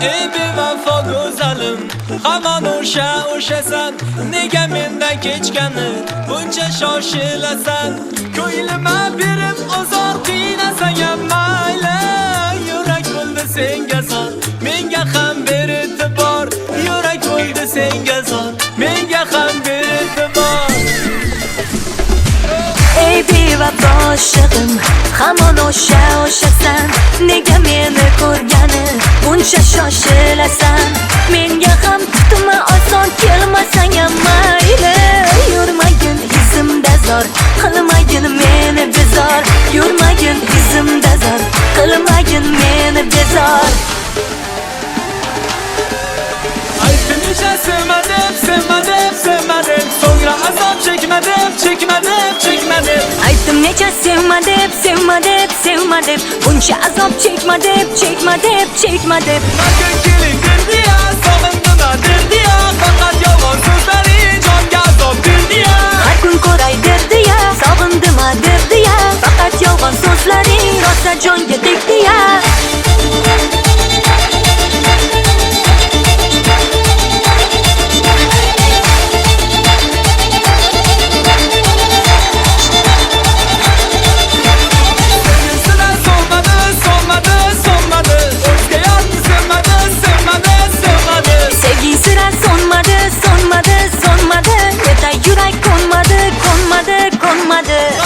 bevafo go'zalim hamon o'sha o'shasan nega mendan kechgani buncha shoshilasan ko'nglima berib ozor qiynasan ham mayli yurak bo'ldi senga zor menga ham ber e'tibor yurak bo'ldi senga zor menga ham ber e'tibor Ey bevafo oshiqim Hamon o'sha o'shasan Nega meni ko'rgani Buncha shoshilasan Menga ham tutma oson kelmasang ham mayli Yurmagin izimda zor Qilmagin meni bezor Yurmagin izimda zor Qilmagin meni bezor Aytguncha sevma deb, sevma deb, sevma deb So'ngra azob chekma deb, chekma deb, chekma deb Aytdim necha sevma deb, sevma deb, sevma deb Buncha azob chekma deb, chekma deb, chekma deb Bakın kelin 하나 둘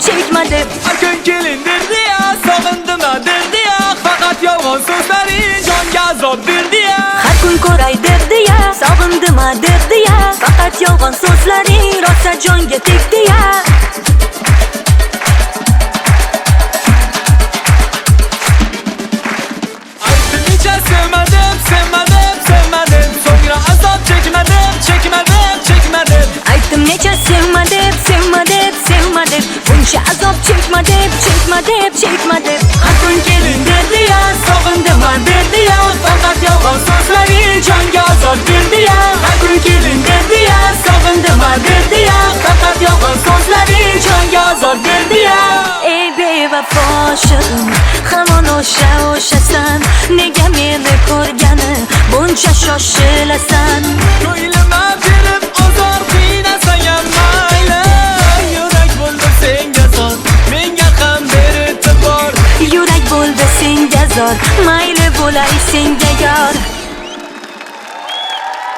chekma deb Akın kelin derdi ya, sog'indim ha derdi ya? Faqat yolg'on so'zlaring jonga azob berdi ya Har kun ko'ray derdi ya Sog'indim ha Derdi ya Faqat yolg'on so'zlaring jonga azob berdi ya Har kun kelin derdi ya Sog'indim ha derdi ya. Faqat yolg'on so'zlaring jonga azob berdi ya. Ey bevafo oshiqim Hamon o'sha o'shasan Nega meni ko'rgani Buncha shoshilasan senga zor Mayli bo'lay senga yor